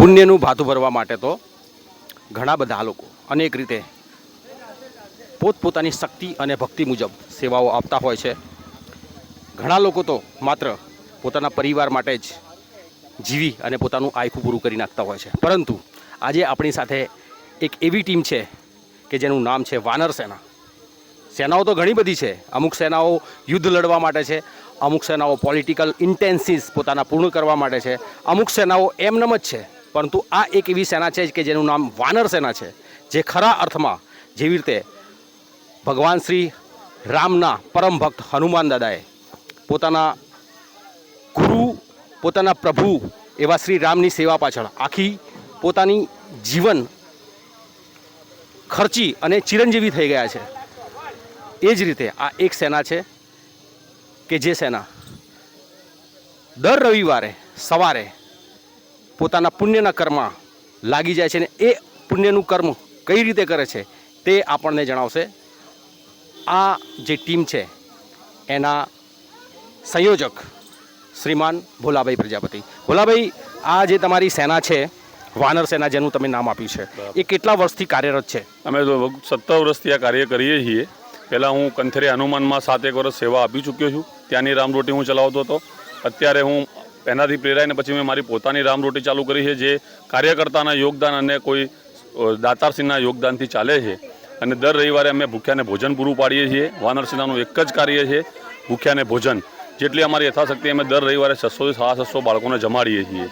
પુણ્યનું ભાતું ભરવા માટે તો ઘણા બધા લોકો અનેક રીતે પોતપોતાની શક્તિ અને ભક્તિ મુજબ સેવાઓ આપતા હોય છે. ઘણા લોકો તો માત્ર પોતાના પરિવાર માટે જ જીવી અને પોતાનું આયખું પૂરું કરી નાખતા હોય છે. પરંતુ આજે આપણી સાથે એક એવી ટીમ છે કે જેનું નામ છે વાનર સેના. સેનાઓ તો ઘણી બધી છે. અમુક સેનાઓ યુદ્ધ લડવા માટે છે. અમુક સેનાઓ પોલિટિકલ ઇન્ટેન્સિસ પોતાના પૂર્ણ કરવા માટે છે. અમુક સેનાઓ એમનેમ જ છે. પરંતુ આ એક એવી સેના છે કે જેનું નામ વાનર સેના છે, જે ખરા અર્થમાં જેવી રીતે ભગવાન શ્રી રામના પરમ ભક્ત હનુમાન દાદાએ પોતાના ગુરુ, પોતાના પ્રભુ એવા શ્રી રામની સેવા પાછળ આખી પોતાની જીવન ખર્ચી અને ચિરંજીવી થઈ ગયા છે. એ જ રીતે આ એક સેના છે કે જે સેના દર રવિવારે સવારે પોતાના પુણ્યના કર્મમાં લાગી જાય છે ને એ પુણ્યનું કર્મ કઈ રીતે કરે છે તે આપણને જણાવશે. આ જે ટીમ છે એના સંયોજક શ્રીમાન ભોલાભાઈ પ્રજાપતિ. ભોલાભાઈ આ જે તમારી સેના છે વાનર સેના જેનું તમે નામ આપ્યું છે એ કેટલા વર્ષથી કાર્યરત છે? અમે સત્તર વર્ષથી આ કાર્ય કરીએ છીએ. પહેલાં હું કંથરે હનુમાનમાં સાત એક વર્ષ સેવા આપી ચૂક્યો છું. ત્યાંની રામરોટી હું ચલાવતો હતો. અત્યારે હું એનાથી પ્રેરાઈને પછી મેં મારી પોતાની રામરોટી ચાલુ કરી છે, જે કાર્યકર્તાના યોગદાન અને કોઈ દાતારસિંહના યોગદાનથી ચાલે છે. અને દર રવિવારે અમે ભૂખ્યાને ભોજન પૂરું પાડીએ છીએ. વાનરસિંહાનું એક જ કાર્ય છે, ભૂખ્યાને ભોજન. જેટલી અમારી યથાશક્તિ અમે દર રવિવારે છસોથી સાડા છસો બાળકોને જમાડીએ છીએ,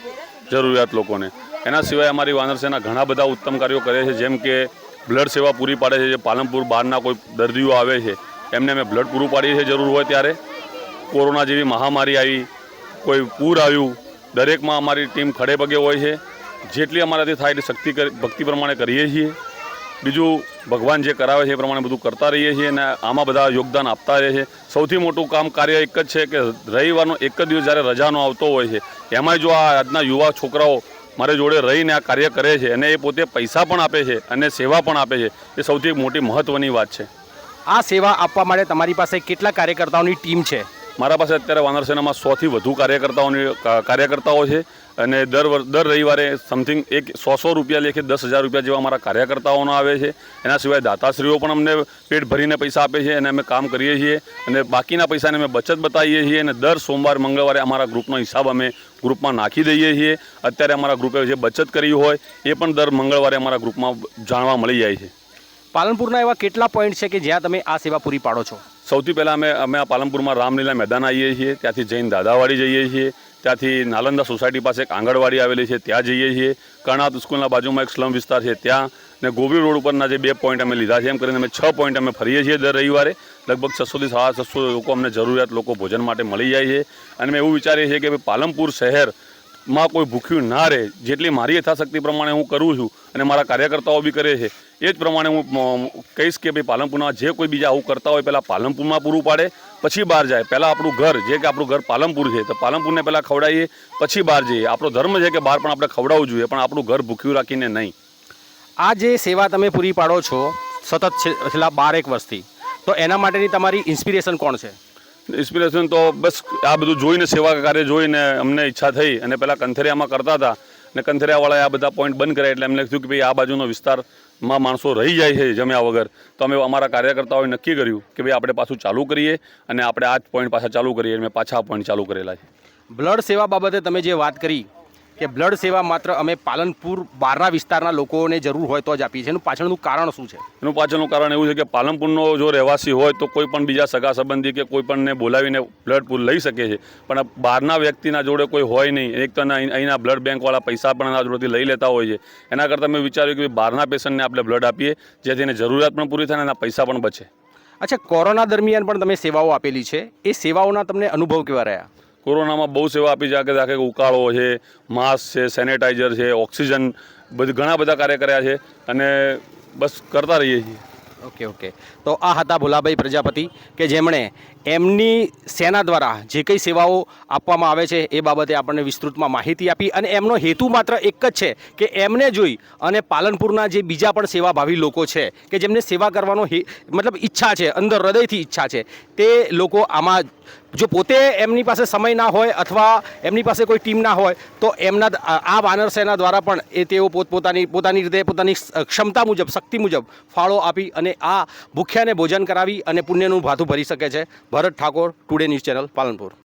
જરૂરિયાત લોકોને. એના સિવાય અમારી વાનરસેના ઘણા બધા ઉત્તમ કાર્યો કરે છે, જેમ કે બ્લડ સેવા પૂરી પાડે છે, જે પાલનપુર બહારના કોઈ દર્દીઓ આવે છે, એમને અમે બ્લડ પૂરું પાડીએ છીએ જરૂર હોય ત્યારે. કોરોના જેવી મહામારી આવી કોઈ પૂર આવ્યું, દરેકમાં અમારી ટીમ ખડે પગે હોય છે. જેટલી અમારાથી થાય એટલી શક્તિ ભક્તિ પ્રમાણે કરીએ છીએ. બીજું, ભગવાન જે કરાવે છે એ પ્રમાણે બધું કરતા રહીએ છીએ અને આમાં બધા યોગદાન આપતા રહે છે. સૌથી મોટું કામ કાર્ય એક જ છે કે રવિવારનો એક જ દિવસ જ્યારે રજાનો આવતો હોય છે, એમાંય જો આ આજના યુવા છોકરાઓ મારે જોડે રહીને આ કાર્ય કરે છે અને એ પોતે પૈસા પણ આપે છે અને સેવા પણ આપે છે, એ સૌથી મોટી મહત્ત્વની વાત છે. આ સેવા આપવા માટે તમારી પાસે કેટલા કાર્યકર્તાઓની ટીમ છે? મારા પાસે અત્યારે વાનર સેનામાં સોથી વધુ કાર્યકર્તાઓની કાર્યકર્તાઓ છે અને દર દર રવિવારે સમથિંગ એક સો સો રૂપિયા લેખે દસ હજાર રૂપિયા જેવા અમારા કાર્યકર્તાઓનો આવે છે. એના સિવાય દાતાશ્રીઓ પણ અમને પેટ ભરીને પૈસા આપે છે અને અમે કામ કરીએ છીએ અને બાકીના પૈસાને અમે બચત બતાવીએ છીએ અને દર સોમવાર, મંગળવારે અમારા ગ્રુપનો હિસાબ અમે ગ્રુપમાં નાખી દઈએ છીએ. અત્યારે અમારા ગ્રુપે જે બચત કરી હોય એ પણ દર મંગળવારે અમારા ગ્રુપમાં જાણવા મળી જાય છે. પાલનપુરના એવા કેટલા પોઈન્ટ છે કે જ્યાં તમે આ સેવા પૂરી પાડો છો? સૌથી પહેલાં અમે અમે આ પાલનપુરમાં રામલીલા મેદાન આવીએ છીએ, ત્યાંથી જૈન દાદાવાડી જઈએ છીએ, ત્યાંથી નાલંદા સોસાયટી પાસે એક આંગણવાડી આવેલી છે, ત્યાં જઈએ છીએ. કર્ણાત સ્કૂલના બાજુમાં એક સ્લમ વિસ્તાર છે, ત્યાં ને ગોબી રોડ ઉપરના જે બે પોઈન્ટ અમે લીધા છે, એમ કરીને અમે છ પોઈન્ટ અમે ફરીએ છીએ દર રવિવારે. લગભગ છસોથી સાડા છસો લોકો અમને જરૂરિયાત લોકો ભોજન માટે મળી જાય છે. અને અમે એવું વિચારીએ છીએ કે પાલનપુર શહેર માં કોઈ ભૂખ્યું ના રહે, જેટલી મારી યથાશક્તિ પ્રમાણે હું કરું છું અને મારા કાર્યકર્તાઓ બી કરે છે, એ જ પ્રમાણે હું કહીશ કે ભાઈ પાલનપુરના જે કોઈ બીજા આવું કરતા હોય પહેલાં પાલનપુરમાં પૂરું પાડે, પછી બહાર જાય. પહેલાં આપણું ઘર, જે કે આપણું ઘર પાલનપુર છે, તો પાલનપુરને પહેલાં ખવડાવીએ, પછી બહાર જઈએ. આપણો ધર્મ છે કે બહાર પણ આપણે ખવડાવવું જોઈએ, પણ આપણું ઘર ભૂખ્યું રાખીને નહીં. આ જે સેવા તમે પૂરી પાડો છો, સતત છેલ્લા બારેક વર્ષથી, તો એના માટેની તમારી ઇન્સ્પિરેશન કોણ છે? ઇન્સ્પિરેશન તો બસ આ બધું જોઈને સેવા કાર્ય જોઈને અમને ઈચ્છા થઈ અને પહેલાં કંથેરિયામાં કરતા હતા અને કંથેરિયાવાળાએ આ બધા પોઈન્ટ બંધ કર્યા એટલે એમને કીધું કે ભાઈ આ બાજુનો વિસ્તારમાં માણસો રહી જાય છે જમ્યા વગર. તો અમે અમારા કાર્યકર્તાઓએ નક્કી કર્યું કે ભાઈ આપણે પાછું ચાલુ કરીએ અને આપણે આ જ પોઈન્ટ પાછા ચાલુ કરીએ. મેં પાછા આ પોઈન્ટ ચાલુ કરેલા છે. બ્લડ સેવા બાબતે તમે જે વાત કરી કે બ્લડ સેવા માત્ર અમે પાલનપુર બહારના વિસ્તારના લોકોને જરૂર હોય તો જ આપીએ છીએ. એનું પાછળનું કારણ શું છે? એનું પાછળનું કારણ એવું છે કે પાલનપુરનો જો રહેવાસી હોય તો કોઈ પણ બીજા સગા સંબંધી કે કોઈ પણને બોલાવીને બ્લડ પૂર લઈ શકે છે. પણ બહારના વ્યક્તિના જોડે કોઈ હોય નહીં. એક તો અહીંના બ્લડ બેંકવાળા પૈસા પણ એના જોડેથી લઈ લેતા હોય છે. એના કરતાં મેં વિચાર્યું કે બહારના પેશન્ટને આપણે બ્લડ આપીએ જેથી એને જરૂરિયાત પણ પૂરી થાય અને એના પૈસા પણ બચે. અચ્છા કોરોના દરમિયાન પણ તમે સેવાઓ આપેલી છે. એ સેવાઓના તમને અનુભવ કેવા રહ્યા? કોરોનામાં બહુ સેવા આપી છે. કે આખે ઉકાળો છે, માસ્ક છે, સેનેટાઈઝર છે, ઓક્સિજન, બધું, ઘણા બધા કાર્ય કર્યા છે અને બસ કરતા રહીએ છીએ. Okay okay. તો આ હતા ભોલાભાઈ પ્રજાપતિ કે જેમણે એમની સેના દ્વારા જે કંઈ સેવાઓ આપવામાં આવે છે એ બાબતે આપણને વિસ્તૃતમાં માહિતી આપી અને એમનો હેતુ માત્ર એક જ છે કે એમને જોઈ અને પાલનપુરના જે બીજા પણ સેવાભાવી લોકો છે કે જેમને સેવા કરવાનો હે, મતલબ ઈચ્છા છે, અંદર હૃદયથી ઈચ્છા છે, તે લોકો આમાં જો પોતે એમની પાસે સમય ના હોય અથવા એમની પાસે કોઈ ટીમ ના હોય, તો એમના આ વાનર સેના દ્વારા પણ એ તેઓ પોતપોતાની, પોતાની રીતે પોતાની ક્ષમતા મુજબ, શક્તિ મુજબ ફાળો આપી અને આ ભૂખ્યાને ભોજન કરાવી અને પુણ્યનું ભાથું ભરી શકે છે. Bharat Thakur today news channel Palanpur